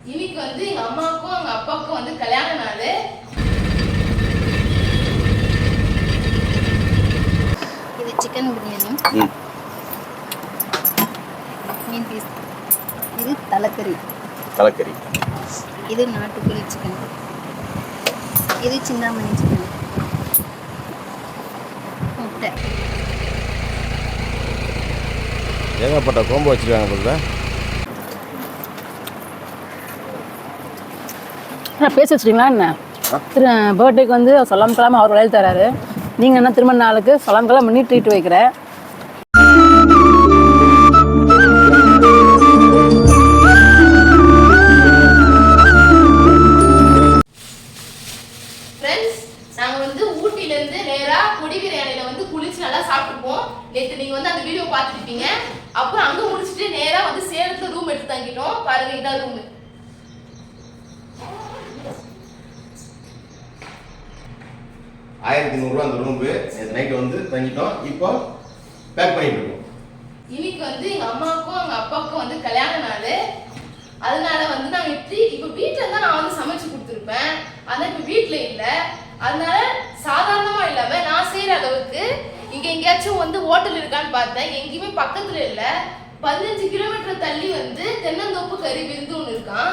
இன்னைக்கு வந்து எங்க அம்மாவுக்கும் எங்க அப்பாவுக்கும் வந்து கல்யாண நாள். இது சிக்கன் பிரியாணி ம். மீன் பீஸ் இது தலைக்கறி. தலைக்கறி. இது நாட்டுக்கோழி சிக்கன் இது சிந்தாமணி சிக்கன் முட்டை. ஏகப்பட்ட கோம்பு வச்சுருக்காங்க என்ன பேசி வச்சிட்டீங்களா என்ன? திரு பர்த்டேக்கு வந்து சொல்லாம கிழமை அவர் விளையாடி தராரு. நீங்கள் என்ன திருமண நாளுக்கு சொல்லாம கிழமை நீ ட்ரீட் வைக்கிற? ஆயிரத்தி நூறுரூவா அந்த ரூம்பு நேற்று நைட்டு வந்து தங்கிட்டோம். இப்போ பேக் பண்ணிட்டு இருக்கோம். இன்னைக்கு வந்து எங்க அம்மாவுக்கும் எங்க அப்பாவுக்கும் வந்து கல்யாண நாள். அதனால வந்து நாங்க இப்படி இப்ப வீட்டில் தான் நான் வந்து சமைச்சு கொடுத்துருப்பேன். ஆனா இப்ப வீட்டில் இல்ல. அதனால சாதாரணமா இல்லாம நான் செய்யற அளவுக்கு இங்க எங்கேயாச்சும் வந்து ஹோட்டல் இருக்கான்னு பார்த்தேன். எங்கேயுமே பக்கத்துல இல்ல. பதினஞ்சு கிலோமீட்டர் தள்ளி வந்து தென்னந்தோப்பு கறி விருந்து ஒன்று இருக்கான்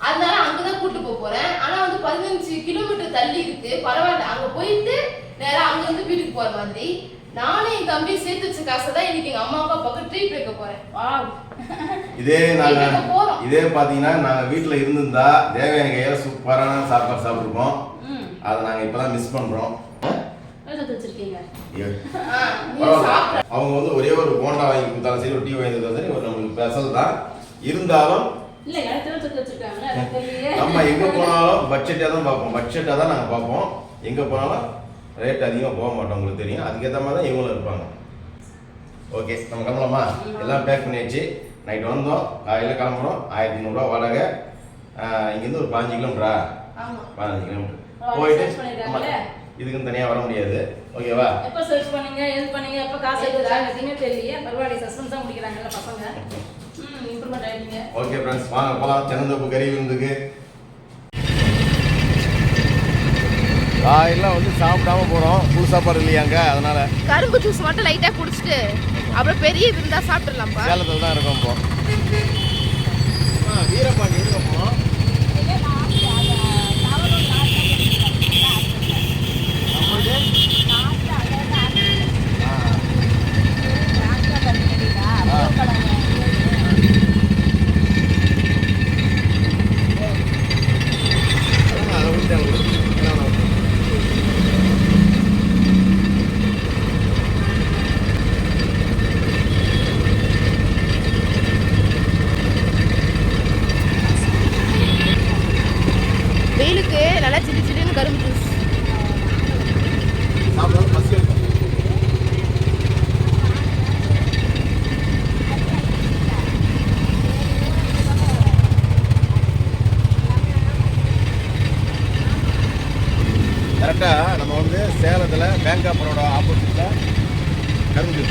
அதனால அங்கதான் கூட்டு போக போறேன். ஆனா வந்து பதினஞ்சு கிலோமீட்டர் தள்ளி இருக்கு. பரவாயில்ல. அங்க போயிட்டு நேரா அங்க இருந்து வீட்டுக்கு போற மாதிரி. நானும் என் தம்பி சேர்த்து வச்ச காசை தான் இன்னைக்கு எங்க அம்மா அப்பா பக்கம் ட்ரீட் வைக்க போறேன். வாவ் இதே போறோம். இதே பார்த்தீங்கன்னா நாங்கள் வீட்டில் இருந்திருந்தா தேவையான கையில் சூப்பரான சாப்பாடு சாப்பிட்ருப்போம் அதை நாங்கள் இப்போ தான் மிஸ் பண்ணுறோம் வச்சிருக்கீங்க. ஆ, நீ சாப்பிட அவங்க வந்து ஒரே ஒரு போண்டா வாங்கி கொடுத்தாலும் சரி ஒரு டீ வாங்கி கொடுத்தாலும் சரி ஒரு நம்மளுக்கு ஸ்பெஷல் தான். இருந்தாலும் நம்ம எங்கே போனாலும் பட்ஜெட்டாக தான் பார்ப்போம். பட்ஜெட்டாக தான் நாங்கள் பார்ப்போம். எங்கே போனாலும் ரேட் அதிகமாக போக மாட்டோம் உங்களுக்கு தெரியும். அதுக்கேற்ற மாதிரி தான் இவங்களும் இருப்பாங்க. ஓகே நம்ம கிளம்பலாமா? எல்லாம் பேக் பண்ணியாச்சு. நைட் வந்தோம். காலையில் கிளம்புறோம் ஆயிரத்தி நூறுரூவா வாடகை. இங்கேருந்து ஒரு பாஞ்சு கிலோமீட்டரா? ஆமா. பதினஞ்சு கிலோமீட்டர். போயிட்டு இதுக்குன்னு தனியாக வர முடியாது. ஓகேவா எப்போ சர்ச் பண்ணீங்க? எது பண்ணீங்க? எப்போ காசு எடுத்தாங்க எதுவுமே தெரியலையே. பரவாயில்ல சஸ்பென்ஸாக முடிக்கிறாங்கல்ல பசங்க. ஓகே ஃப்ரெண்ட்ஸ் வாங்க போகலாம் தென்னந்தோப்பு கறி விருந்துக்கு. காயெல்லாம் வந்து சாப்பிடாம போகிறோம் புது சாப்பாடு இல்லையாங்க அதனால. கரும்பு ஜூஸ் மட்டும் லைட்டா குடிச்சிட்டு அப்புறம் பெரிய விருந்தா சாப்பிட்டுடலாம்ப்பா சேலத்தில் தான் இருக்கோம் இப்போ. வீரபாண்டி இருக்கோம் அதை விட்டாங்க வெயிலுக்கு நல்லா சில்லு சில்லுன்னு கரும்பு ஜூஸ் சாப்பிடாம பசி எடுக்கும் கரெக்டாக நம்ம வந்து சேலத்தில் பேங்க் ஆஃப் பரோட ஆப்போசிட்டில் கரும்பு.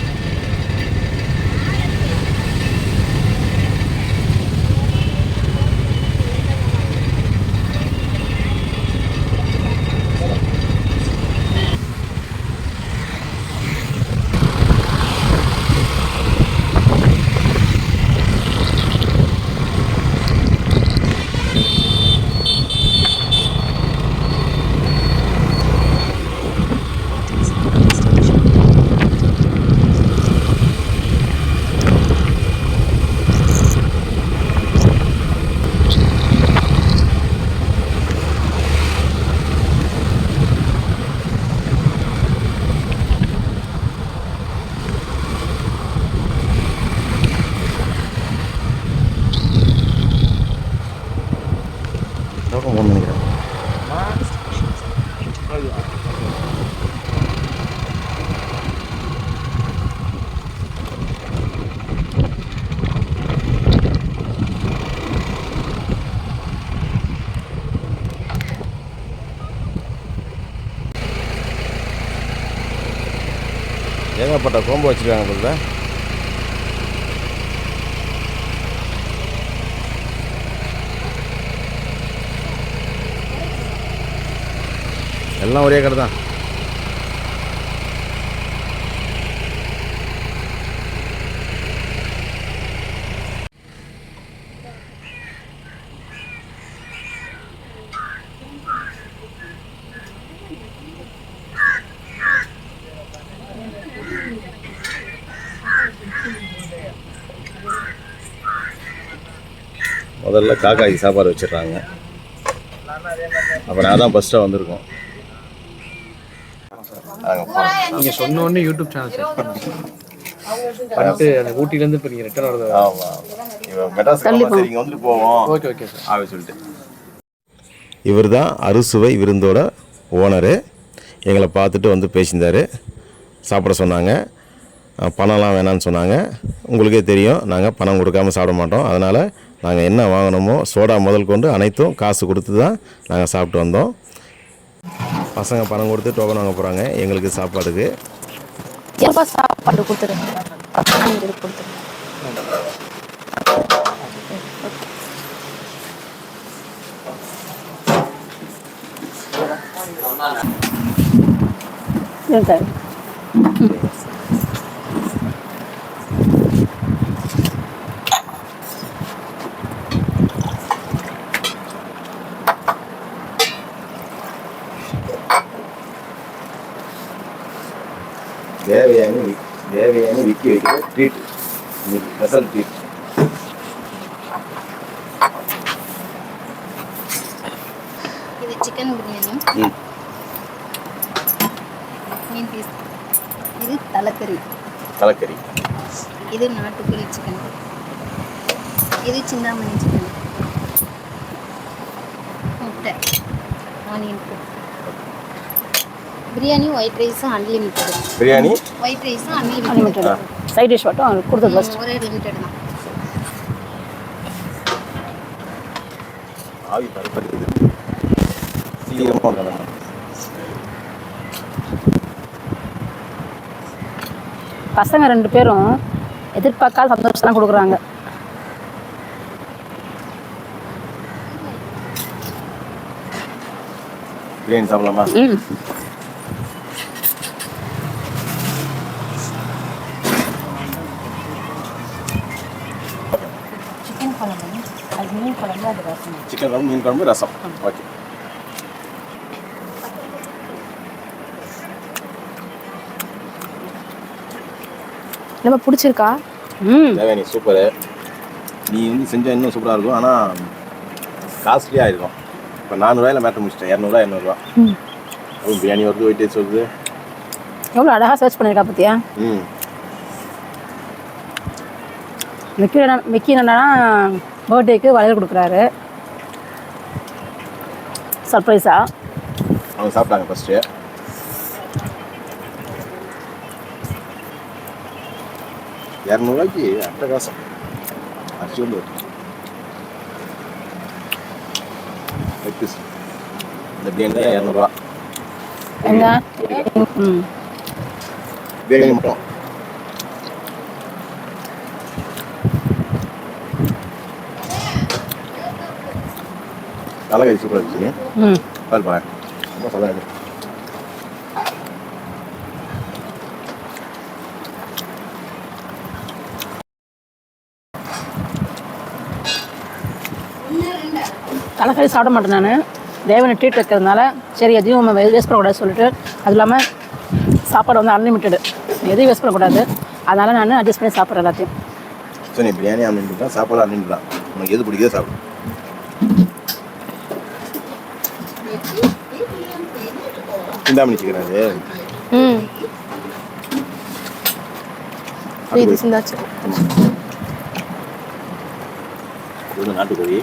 மாட்டை கோம்பு வச்சுருக்காங்க பிள்ளை எல்லாம் ஒரே கடை தான் முதல்ல காக்காய்க்கு சாப்பாடு வச்சிடுறாங்க. அப்போ நான் தான் ஃபஸ்ட்டாக வந்திருக்கோம். நாங்கள் சொன்ன உடனே யூடியூப் சேனல் செட் பண்ணாங்க. பண்ணிட்டு அந்த ஊட்டிலேருந்து இப்போ நீங்கள் ரிட்டர்ன் வரது ஆமாம் இவன் மெட்ராஸ் சரி இங்கே வந்துட்டு போவோம். ஓகே ஓகே சார் அப்படி சொல்லிட்டு. இவர் தான் அறுசுவை விருந்தோட ஓனரு. எங்களை பார்த்துட்டு வந்து பேசியிருந்தார். சாப்பிட சொன்னாங்க. பணம்லாம் வேணான்னு சொன்னாங்க. உங்களுக்கே தெரியும் நாங்கள் பணம் கொடுக்காம சாப்பிட மாட்டோம். அதனால் நாங்கள் என்ன வாங்கினோமோ சோடா முதல் கொண்டு அனைத்தும் காசு கொடுத்து தான் நாங்கள் சாப்பிட்டு வந்தோம். பசங்க பணம் கொடுத்து டோக்கன் வாங்க போகிறாங்க எங்களுக்கு சாப்பாடுக்கு. சாப்பாடு கொடுத்துரு கொடுத்துரு தேவையான தேவையான விக்கி வைக்கிற ட்ரீட் ஸ்பெஷல் ட்ரீட் இது சிக்கன் பிரியாணி மீன் பீஸ் இது தலைக்கறி. தலைக்கறி. இது நாட்டுக்கோழி சிக்கன் இது சிந்தாமணி சிக்கன் முட்டை. ஆனியன் பிரியாணி ஒயிட் ரைஸும் அன்லிமிட்டெட் பிரியாணி? ஒயிட் ரைஸும் அன்லிமிட்டெட் சைட் டிஷ் மட்டும் அவங்களுக்கு கொடுத்தது ஃபஸ்ட் ஒரே லிமிட்டட் தான். ஆவி பரப்படுது சீக்கிரமாக வரணும். பசங்க ரெண்டு பேரும் எதிர்பார்க்காத சந்தோஷம் தான் கொடுக்குறாங்க. பிரியாணி சாப்பிடலாமா ம் சிக்கன் குழம்பு அது மீன் குழம்பு அது ரசம் சிக்கன் குழம்பு மீன் குழம்பு ரசம் ஓகே நம்ம பிடிச்சிருக்கா ம் தேவையானி சூப்பரு நீ வந்து செஞ்சால் இன்னும் சூப்பராக இருக்கும் ஆனால் காஸ்ட்லியாக இருக்கும் இப்போ நானூறுவாயில் மேட்டர் முடிச்சிட்டேன் இரநூறுவா இரநூறுவா அதுவும் பிரியாணி வருது ஒயிட் ரைஸ் வருது எவ்வளோ அழகாக சர்ச் பண்ணியிருக்கா பார்த்தியா ம் மிக்கி என்ன மிக்கி என்னன்னா பர்த்டேக்கு வளையல் கொடுக்குறாரு சர்ப்ரைஸா அவங்க சாப்பிட்டாங்க ஃபஸ்ட்டு இரநூறுவாய்க்கு அட்டகாசம் அரிசி வந்து லெக் பீஸ் இந்த பிரியாணி இரநூறுவா. ம் பிரியாணி மட்டும். தலைகறி சூப்பராக இருந்துச்சு ம். பாரு பாரு. ரொம்ப சொல்லாது தலைக்கறி சாப்பிட மாட்டேன் நான். தேவனை ட்ரீட் வைக்கிறதுனால சரி எதையும் நம்ம வேஸ்ட் பண்ணக்கூடாது சொல்லிட்டு அது இல்லாமல் சாப்பாடு வந்து அன்லிமிட்டெடு எதையும் வேஸ்ட் பண்ணக்கூடாது. அதனால் நான் அட்ஜஸ்ட் பண்ணி சாப்பிட்றேன் எல்லாத்தையும். நீ பிரியாணி அன்லிமிட் தான் சாப்பாடு அன்லிமிட் தான். உனக்கு எது பிடிக்குதோ சாப்பிடு. சிந்தாமணி சிக்கன் அது ம் இது சிந்தாச்சு. இது வந்து நாட்டுக்கோழி.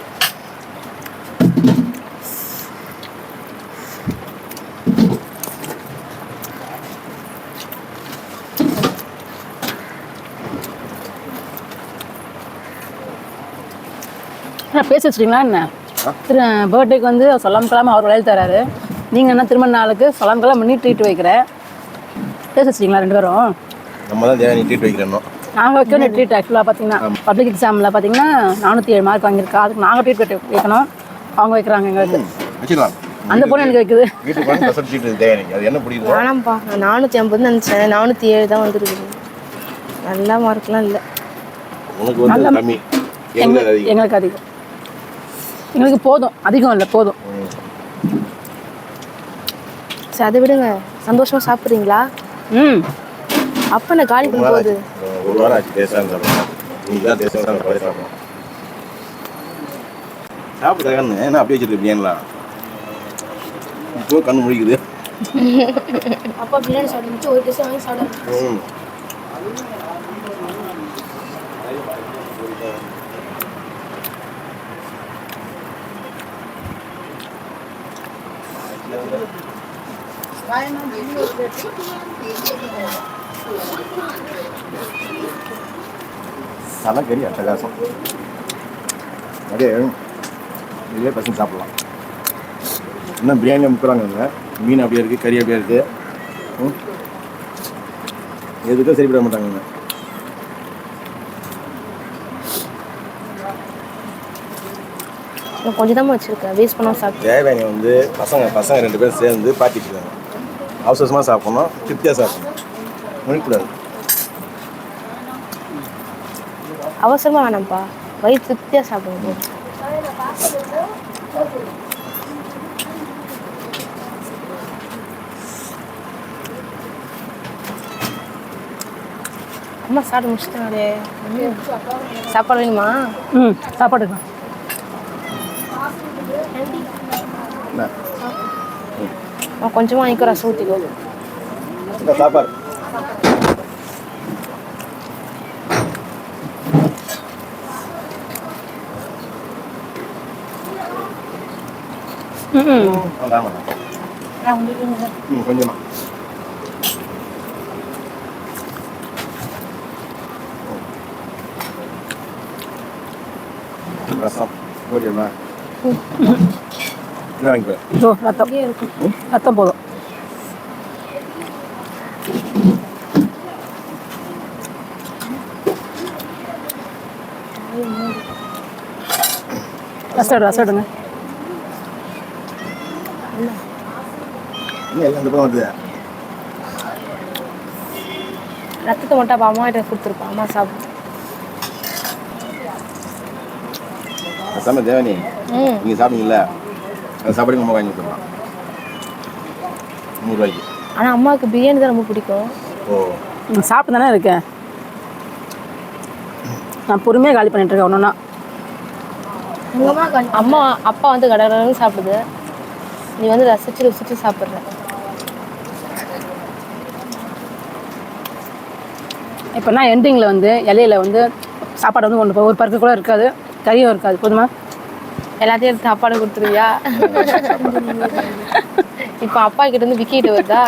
பேசி வச்சிட்டீங்களா என்ன? பர்த்டேக்கு வந்து சொல்லாம கிளம்ப அவர் விளையாடி தராரு. நீங்கள் என்ன திருமண நாளுக்கு கிளம்ப நீ ட்ரீட் வைக்கிறேன். பேசி வச்சிட்டீங்களா ரெண்டு பேரும்? நம்ம தான் ட்ரீட் வைக்கிறோம் நாங்கள் வைக்க வேண்டிய ட்ரீட் ஆக்சுவலாக பார்த்தீங்கன்னா பப்ளிக் எக்ஸாமில் பார்த்தீங்கன்னா நானூற்றி ஏழு மார்க் வாங்கியிருக்கா. அதுக்கு நாங்கள் ட்ரீட் வைக்கணும். அவங்க வைக்கிறாங்க எங்களுக்கு. அந்த பொண்ணு எனக்கு வைக்குது. வீட்டுக்கு வந்து ஸ்பெஷல் ட்ரீட் தேவையானிக்கு அது என்ன பிடிக்குதோ வேணாம்ப்பா. நான் நானூற்றி ஐம்பது நினச்சேன். நானூற்றி ஏழு தான் வந்துருக்குது. நல்ல மார்க்லாம் இல்லை. எங்களுக்கு அதிகம். எங்களுக்கு போதும். அதிகம் இல்லை போதும். சரி அதை விடுங்க. சந்தோஷமா சாப்பிட்றீங்களா? ம். அப்போ நான் காலி பண்ண போகுது ஒரு வாரம் ஆச்சு டேஸ்டாக சாப்பிடுறேன் இன்னைக்கு தான் பழைய சாப்பிட்டு கண்ணு என்ன அப்படியே பிரியாணிலாம் இப்போ கண்ணு முழிக்குது. அப்பா பிரியாணி சாப்பிட்டு ஒரு டேஸ்ட் வாங்கி சாப்பிட தலைக்கறி அட்டகாசம். அப்படியே இதே பசங்க சாப்பிடலாம். இன்னும் பிரியாணி முக்கிறாங்க மீன் அப்படியே இருக்குது கறி அப்படியே இருக்குது எதுக்கும் சரிப்பட மாட்டாங்க நான் கொஞ்சம் தான் வச்சிருக்கேன். வேஸ்ட் பண்ணாம சாப்பிட்டு. தேவயானி வந்து பசங்க பசங்க ரெண்டு பேரும் சேர்ந்து பாட்டிட்டு இருக்காங்க அவசரமாக சாப்பிடணும் திருப்தியாக சாப்பிடணும் முடிக்கக்கூடாது அவசரமா வேணாம்ப்பா. வயிறு திருப்தியாக சாப்பிடுங்க. அம்மா சாப்பிட்டு முடிச்சிட்டாங்களே சாப்பாடு வேணுமா? ம் என்ன நான் கொஞ்சமாக வாங்கிக்கோ ரசம் ஊற்றிக்கோ இந்த சாப்பாடு ம் ஓ ரத்தம் ரத்தம் போதும் ரசம் ரசம் ரத்தத்தை மட்டும் அப்போ அம்மா கிட்ட கொடுத்துருப்பா அம்மா சாப்பிடு பேசாம தேவனி ம் நீங்கள் சாப்பிட்டீங்கல்ல அந்த சாப்பாடு நம்ம வாங்கி கொடுத்துடலாம். நூறுரூவாய்க்கு ஆனால் அம்மாவுக்கு பிரியாணி தான் ரொம்ப பிடிக்கும். ஓ. நான் சாப்பிட்டு தானே இருக்கேன். நான் பொறுமையாக காலி பண்ணிட்டு இருக்கேன் ஒன்று எங்கள் அம்மா அம்மா அப்பா வந்து கடகடன்னு சாப்பிடுது. நீ வந்து ரசிச்சு ருசிச்சு சாப்பிட்ற. இப்போனா எண்டிங்கில் வந்து இலையில வந்து சாப்பாடு வந்து கொண்டு போய் ஒரு பருக்கு கூட இருக்காது கறியும் இருக்காது போதுமா? எல்லாத்தையும் சாப்பாடு கொடுத்துருவியா? இப்போ அப்பா கிட்ட இருந்து விக்கிட்டு வருதா?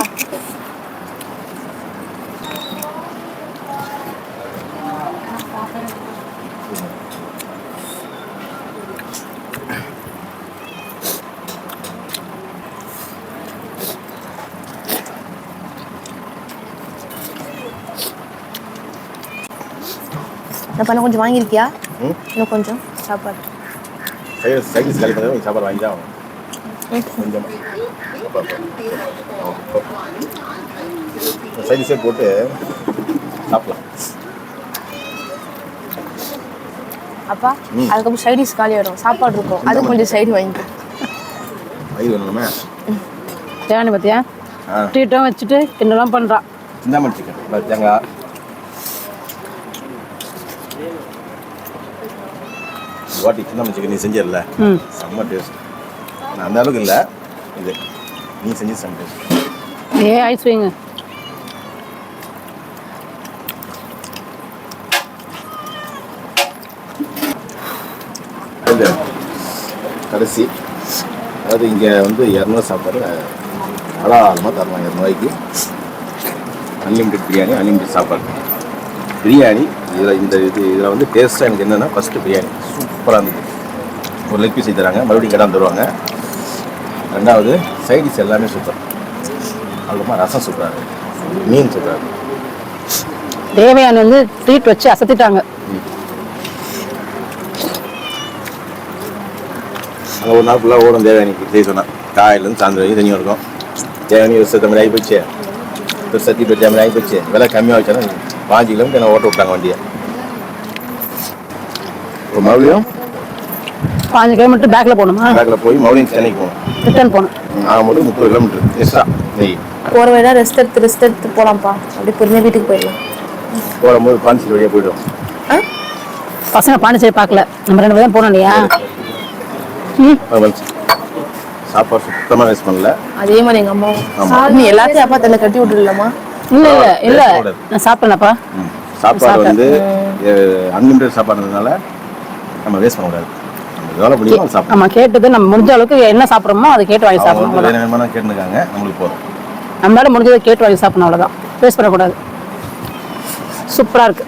என்ன பண்ண கொஞ்சம் வாங்கியிருக்கியா? இன்னும் கொஞ்சம் சாப்பாடு. சைடு சைடிஸ் காலி பண்ணி சாப்பாடு வாங்கி தான் ஆகணும் கொஞ்சமா சைடிஸே போட்டு சாப்பிடலாம் அப்பா அதுக்கப்புறம் சைடிஸ் காலி ஆயிடும் சாப்பாடு இருக்கும் அது கொஞ்சம் சைடு வாங்கிக்கோ வயிறு வேணுமே தேவையான பார்த்தியா ட்ரீட்டும் வச்சுட்டு கிண்டலாம் பண்ணுறா சிந்தாமணி சிக்கன் தேங்காய் வாட்டி சிந்தாமணி சிக்கன் நீ செஞ்சிடல. செம்ம டேஸ்ட் நான் அந்த அளவுக்கு இல்லை. இது நீ செஞ்சு செம்ம டேஸ்ட் ஏ ஐஸ் வைங்க. கடைசி. அதாவது இங்கே வந்து இரநூறு சாப்பாடு அலாரமாக தரலாம் இரநூறுவாய்க்கு. அன்லிமிட்டெட் பிரியாணி அன்லிமிட்டெட் சாப்பாடு. பிரியாணி இதில் இந்த இது இதில் வந்து டேஸ்ட்டாக எனக்கு என்னென்னா ஃபஸ்ட்டு பிரியாணி. சூப்பராக இருந்தது. ஒரு லெக் பீஸ் தராங்க மறுபடியும் கடை தருவாங்க. ரெண்டாவது சைடிஸ் எல்லாமே சூப்பர் அவ்வளோமா ரசம் சூப்பராக இருக்குது மீன் சூப்பராக இருக்குது தேவையான வந்து ட்ரீட் வச்சு அசத்திட்டாங்க. அங்கே ஒரு நாள் ஃபுல்லாக ஓடும் தேவையானிக்கு செய்ய சொன்னேன் காயிலேருந்து சாயந்தரம் வரைக்கும் தண்ணி இருக்கும். தேவனி வருஷத்து மாதிரி ஆகி போச்சு. பற்றி மாதிரி ஆகி போச்சு. விலை கம்மியாக வச்சாலும் பாஞ்சு கிலோமீட்டர் ஓட்ட விட்டாங்க வண்டியை. இப்போ மறுபடியும்? பாஞ்சு கிலோமீட்டர் பேக்கில் போகணுமா? பேக்கில் போய் மறுபடியும் சென்னைக்கு போகணும். ரிட்டர்ன் போகணும். நான் மட்டும் முப்பது கிலோமீட்டர் எக்ஸ்ட்ரா நெய் போகிற வழியா ரெஸ்ட் எடுத்து ரெஸ்ட் எடுத்து போகலாம்ப்பா அப்படியே பொறுமையாக வீட்டுக்கு போயிடலாம். போகும்போது பாஞ்சி வழியாக போய்டும் பசங்க பாண்டிச்சேரி பார்க்கல. நம்ம ரெண்டு பேரும் போனோம் இல்லையா? சாப்பாடு சுத்தமாக வேஸ்ட் பண்ணல. அதே மாதிரி எங்கள். அம்மாவும் நீ எல்லாத்தையும் அப்பா தலை கட்டி விட்டுடலாமா? இல்லை இல்லை. இல்லை. நான் சாப்பிட்டேனப்பா. சாப்பாடு வந்து அன்லிமிட்டட் சாப்பாடுறதுனால நம்ம வேஸ்ட் பண்ணக்கூடாது எவ்வளோ முடியுமோ நம்ம கேட்டது நம்ம முடிஞ்ச அளவுக்கு என்ன சாப்பிட்றோமோ அதை கேட்டு வாங்கி சாப்பிடணும். கேட்டுருக்காங்க நம்மளுக்கு போதும். நம்மளால முடிஞ்சதை கேட்டு வாங்கி சாப்பிடணும் அவ்வளோதான் வேஸ்ட் பண்ணக்கூடாது. சூப்பராக இருக்கு.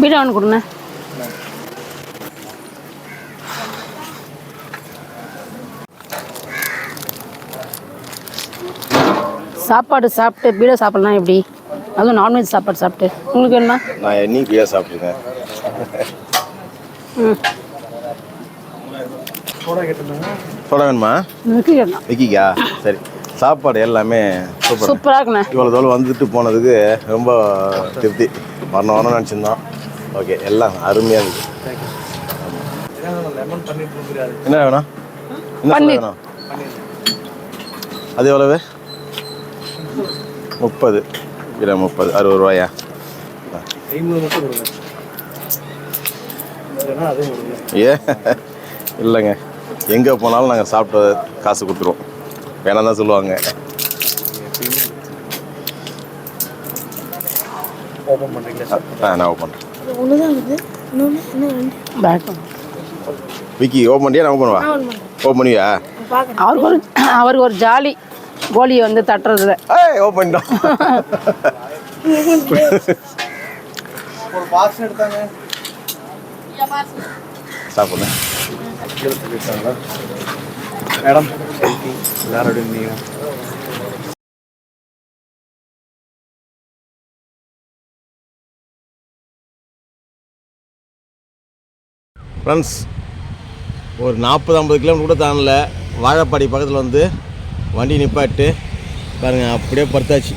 பீடா ஒன்று கொடுங்க. சாப்பாடு சாப்பிட்டு பீடா சாப்பிடலாம் எப்படி? அதுவும் நான்வெஜ் சாப்பாடு சாப்பிட்டு. உங்களுக்கு என்ன நான் என்னைக்கு பிரியா சாப்பிட்ருக்கேன் ம். சொல்ல வேணுமா? விக்கிக்கா? சரி. சாப்பாடு எல்லாமே சூப்பர். சூப்பராக இருக்குண்ணே. இவ்வளோ தூரம் வந்துட்டு போனதுக்கு ரொம்ப திருப்தி. வரணும் வரணும்னு நினச்சிருந்தோம். ஓகே எல்லாம் அருமையாக இருக்குது என்ன வேணும்? என்ன. வேணும்? அது எவ்வளவு? முப்பது. கிலோ முப்பது. அறுபது ரூபாயா? ஏ இல்லைங்க. எங்கே போனாலும் நாங்கள் சாப்பிட்ட காசு கொடுத்துருவோம். வேணாம் தான் சொல்லுவாங்க. ஆ நான் ஓப்பன் விக்கி ஓப்பன் பண்ணியா? நான் ஓப்பன் பண்ணுவா? ஓப்பன் பண்ணுவியா? அவருக்கு ஒரு அவருக்கு ஒரு ஜாலி. கோலியை வந்து தட்டுறதுல. ஏய் ஓப்பன் பண்ணிட்டோம் ஒரு பாக்ஸ் எடுத்தாங்க சாப்பிடுங்க மேடம் ஃப்ரெண்ட்ஸ் ஒரு நாற்பது ஐம்பது கிலோமீட்டர் கூட தாண்டல. வாழப்பாடி பக்கத்தில் வந்து வண்டி நிப்பாட்டு. பாருங்கள் அப்படியே படுத்தாச்சு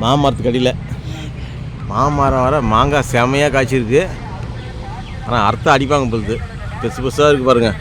மாமரத்துக்கு அடியில். மாமரம் வர மாங்காய் செமையாக காய்ச்சிருக்கு. ஆனால் அர்த்தம் அடிப்பாங்க பொழுது பெருசு பெருசாக இருக்குது பாருங்கள்